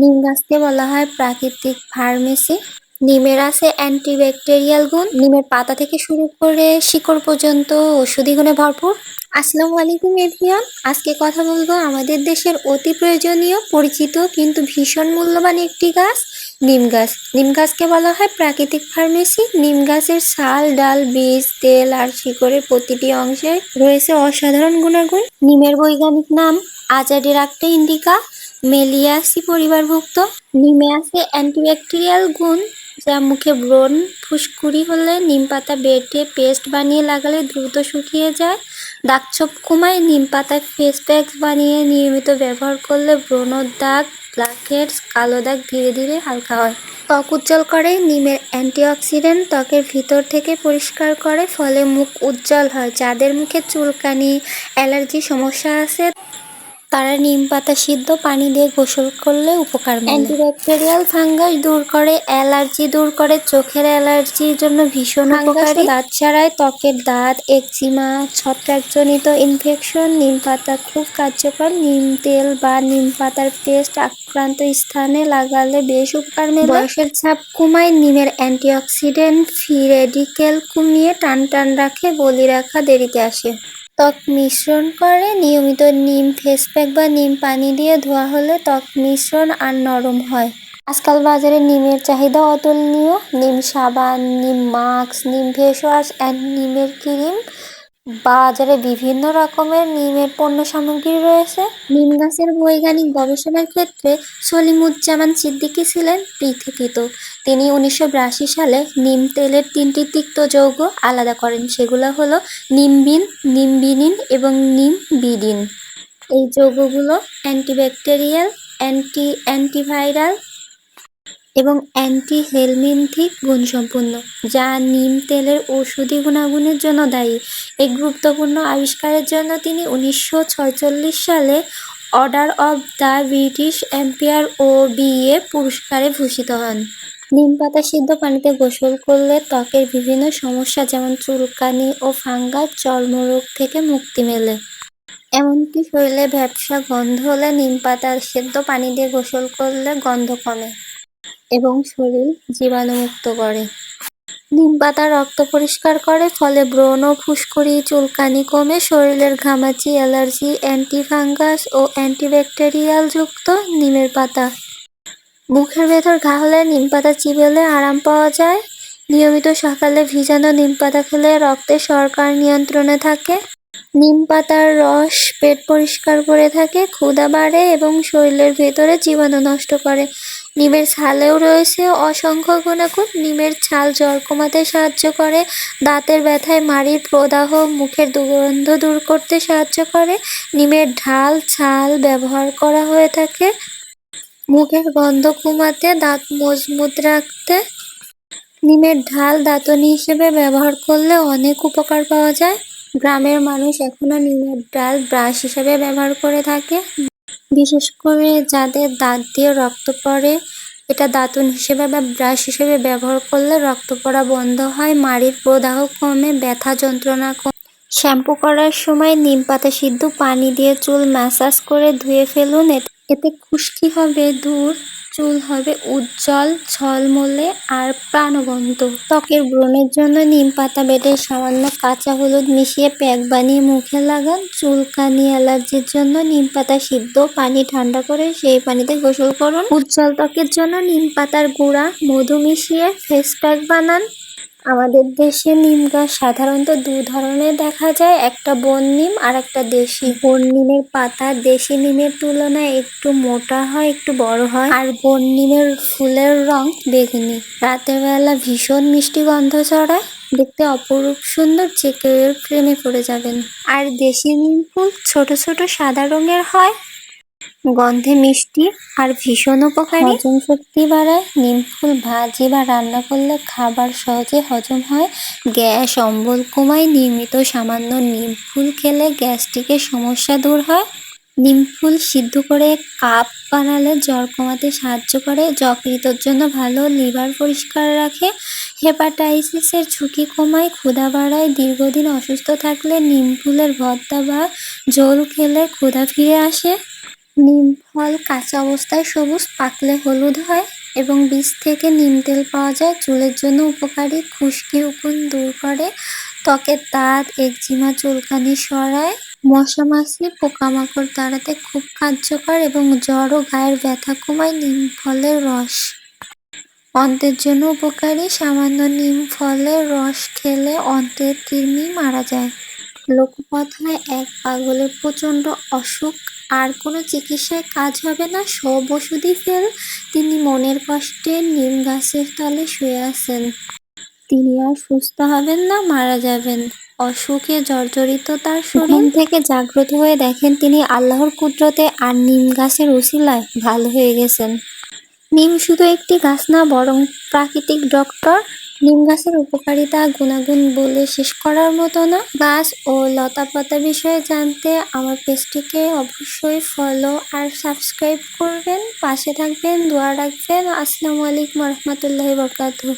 নিম গাছকে বলা হয় প্রাকৃতিক ফার্মেসি নিমের আছে অ্যান্টিব্যাকটেরিয়াল গুণ। নিমের পাতা থেকে শুরু করে শিকড় পর্যন্ত ওষুধি গুণে ভরপুর। আসসালামু আলাইকুম, এভরিওয়ান। আজকে কথা বলব আমাদের দেশের অতি প্রয়োজনীয়, পরিচিত, কিন্তু ভীষণ মূল্যবান একটি গাছ, নিম গাছ। নিম গাছকে বলা হয় প্রাকৃতিক ফার্মেসি নিম গাছের ছাল, ডাল, বীজ, তেল আর শিকড়ের প্রতিটি অংশে রয়েছে অসাধারণ গুণাগুণ। নিমের বৈজ্ঞানিক নাম আজাডিরাক্টা ইন্ডিকা। মেলিয়াসি পরিবারভুক্ত। নিমে আছে অ্যান্টিব্যাকটেরিয়াল গুণ, যা মুখে ব্রণ, ফুসকুড়ি হলে নিম পাতা বেটে পেস্ট বানিয়ে লাগালে দ্রুত শুকিয়ে যায়। দাগছোপ কমায় নিম পাতায় ফেস প্যাক বানিয়ে নিয়মিত ব্যবহার করলে ব্রণর দাগ ব্ল্যাকহেডস কালো দাগ ধীরে ধীরে হালকা হয়। ত্বক উজ্জ্বল করে, নিমের অ্যান্টিঅক্সিডেন্ট ত্বকের ভিতর থেকে পরিষ্কার করে, ফলে মুখ উজ্জ্বল হয়। যাদের মুখে চুলকানি, অ্যালার্জি সমস্যা আছে তারা নিম পাতা সিদ্ধ পানি দিয়ে গোসল করলে উপকার অ্যান্টিব্যাকটেরিয়াল ফাঙ্গাস দূর করে অ্যালার্জি দূর করে চোখের অ্যালার্জির জন্য ভীষণ উপকারী। দাঁত ছাড়ায় ত্বকের দাঁত একজিমা ছত্রাকজনিত ইনফেকশন নিম পাতা খুব কার্যকর। নিম তেল বা নিম পাতার পেস্ট আক্রান্ত স্থানে লাগালে বেশ উপকার মেলে। বয়সের ছাপ কমায় নিমের অ্যান্টিঅক্সিডেন্ট ফ্রি রেডিকেল কমিয়ে টান টান রাখে বলি রাখা দেরিতে আসে। ত্বক মিশ্রণ করে নিয়মিত নিম ফেস প্যাক বা নিম পানি দিয়ে ধোয়া হলে ত্বক মিশ্রণ আর নরম হয়। আজকাল বাজারে নিমের চাহিদা অতুলনীয়। নিম সাবান, নিম মাস্ক, নিম ফেস ওয়াশ অ্যান্ড নিমের ক্রিম বাজারে বিভিন্ন রকমের নিমের পণ্য সামগ্রী রয়েছে। নিম গাছের বৈজ্ঞানিক গবেষণার ক্ষেত্রে সলিমুজ্জামান সিদ্দিকী ছিলেন পৃথিবীত। তিনি উনিশশো বিরাশি সালে নিম তেলের তিনটি তিক্ত যৌগ আলাদা করেন। সেগুলো হলো নিমবিন, নিমবিনিন এবং নিম বিডিন এই যৌগগুলো অ্যান্টিব্যাকটেরিয়াল, অ্যান্টি, অ্যান্টিভাইরাল এবং অ্যান্টি হেলমিন্থিক গুণসম্পন্ন, যা নিম তেলের ঔষধি গুণাগুণের জন্য দায়ী। এই গুরুত্বপূর্ণ আবিষ্কারের জন্য তিনি উনিশশো সালে Order of the British Empire O BE পুরস্কারে ভূষিত হন। নিম পাতা সিদ্ধ পানিতে গোসল করলে ত্বকের বিভিন্ন সমস্যা যেমন চুলকানি ও ফাঙ্গাস, চর্মরোগ থেকে মুক্তি মেলে। এমনকি শরীরে ভ্যাপসা গন্ধ হলে নিম পাতা সেদ্ধ পানি দিয়ে গোসল করলে গন্ধ কমে। এবং শরীর জীবাণুমুক্ত করে। নিম পাতা রক্ত পরিষ্কার করে, ফলে ব্রণ ফুসকুড়ি, চুলকানি কমে, শরীরের ঘামাচি, অ্যালার্জি, অ্যান্টিফাঙ্গাস ও অ্যান্টিব্যাকটেরিয়াল যুক্ত নিমের পাতা। মুখের ভেতর ঘা হলে নিম পাতা চিবেলে আরাম পাওয়া যায়। নিয়মিত সকালে ভিজানো নিম পাতা খেলে রক্তে শর্করা নিয়ন্ত্রণে থাকে। নিম পাতার রস পেট পরিষ্কার করে থাকে, ক্ষুধা বাড়ে এবং শরীরের ভেতরে জীবাণু নষ্ট করে। নিমের ছালেও রয়েছে অসংখ্য গুণাগুণ। নিমের ছাল জ্বর কমাতে সাহায্য করে, দাঁতের ব্যথায় মাড়ির প্রদাহ, মুখের দুর্গন্ধ দূর করতে সাহায্য করে। নিমের ঢাল, ছাল ব্যবহার করা হয়ে থাকে। মুখের গন্ধ কমাতে, দাঁত মজবুত রাখতে। নিমের ঢাল দাঁতনি হিসেবে ব্যবহার করলে অনেক উপকার পাওয়া যায়। গ্রামের মানুষ এখনও নিমের ডাল ব্রাশ হিসেবে ব্যবহার করে থাকে। বিশেষ করে যাদের দাঁত দিয়ে রক্ত পড়ে, এটা দাঁতুন হিসেবে বা ব্রাশ হিসেবে ব্যবহার করলে রক্ত পড়া বন্ধ হয়, মাড়ির প্রদাহ কমে, ব্যথা যন্ত্রণা কমে। শ্যাম্পু করার সময় নিম পাতা সিদ্ধ, পানি দিয়ে চুল ম্যাসাজ করে ধুয়ে ফেলুন। এতে খুশকি হবে দূর চুল হবে উজ্জ্বল, ঝলমলে আর প্রাণবন্ত। ত্বকের ব্রণের জন্য নিম পাতা বেটে সামান্য কাঁচা হলুদ মিশিয়ে প্যাক বানিয়ে মুখে লাগান। চুলকানি অ্যালার্জির জন্য নিম পাতা সিদ্ধ, পানি ঠান্ডা করে সেই পানিতে গোসল করুন। উজ্জ্বল ত্বকের জন্য নিম পাতার গুঁড়া, মধু মিশিয়ে ফেস প্যাক বানান। আমাদের দেশে নিম গাছ সাধারণত দু ধরনের দেখা যায়, একটা বন নিম আর একটা দেশি। বন নিমের পাতা দেশি নিমের তুলনায় একটু মোটা হয়, একটু বড় হয়। আর বন নিমের ফুলের রং বেগুনি। রাতের বেলা ভীষণ মিষ্টি গন্ধ ছড়ায়। দেখতে অপরূপ সুন্দর, যে কেউ প্রেমে পড়ে যাবেন। আর দেশি নিম ফুল ছোট ছোট সাদা রঙের হয়। গন্ধে মিষ্টি আর ভীষণ উপকারী। হজম শক্তি বাড়ায়, নিম ফুল ভাজি বা রান্না করলে খাবার সহজে হজম হয়। গ্যাস, অম্বল কমায়, নিয়মিত সামান্য নিম ফুল খেলে গ্যাস্ট্রিকের সমস্যা দূর হয়। নিম ফুল সিদ্ধ করে কাপ বানালে জ্বর কমাতে সাহায্য করে, যকৃতর জন্য ভালো লিভার পরিষ্কার রাখে। হেপাটাইসিসের ঝুঁকি কমায়, ক্ষুধা বাড়ায়, দীর্ঘদিন অসুস্থ থাকলে নিম ফুলের ভর্তা বা ঝোল খেলে ক্ষুধা ফিরে আসে। নিম ফল কাঁচা অবস্থায় সবুজ পাকলে হলুদ হয় এবং বীজ থেকে নিম তেল পাওয়া যায়। চুলের জন্য উপকারী, খুশকি উকুন দূর করে। ত্বকের দাঁত, একজিমা, চুলকানি সরায়। মশা মাছি, পোকামাকড় তাড়াতে খুব কার্যকর এবং জ্বর ও গায়ের ব্যথা কমায় নিম ফলের রস। অন্তের জন্য উপকারী, সামান্য নিম ফলের রস খেলে অন্তের কৃমি মারা যায়। লোককথায় এক পাগলের প্রচণ্ড অসুখ। আর কোনো চিকিৎসায় কাজ হবে না সব ওষুধই ফেল। তিনি মনের কষ্টে নিম গাছের তলে শুয়ে আছেন। তিনি আর সুস্থ হবেন না মারা যাবেন। অসুখে জর্জরিত তার শরীর। থেকে জাগ্রত হয়ে দেখেন তিনি আল্লাহর কুদরতে আর নিম গাছের উসিলায় ভালো হয়ে গেছেন। নিম শুধু একটি গাছ না বরং প্রাকৃতিক ডক্টর নিম গাছের উপকারিতা গুণাগুণ বলে শেষ করার মতো না। গাছ ও লতাপাতা বিষয়ে জানতে আমার পেজটিকে অবশ্যই ফলো আর সাবস্ক্রাইব করবেন। পাশে থাকবেন, দোয়া রাখবেন। আসসালামু আলাইকুম রহমতুল্লাহ বরকাতুহ।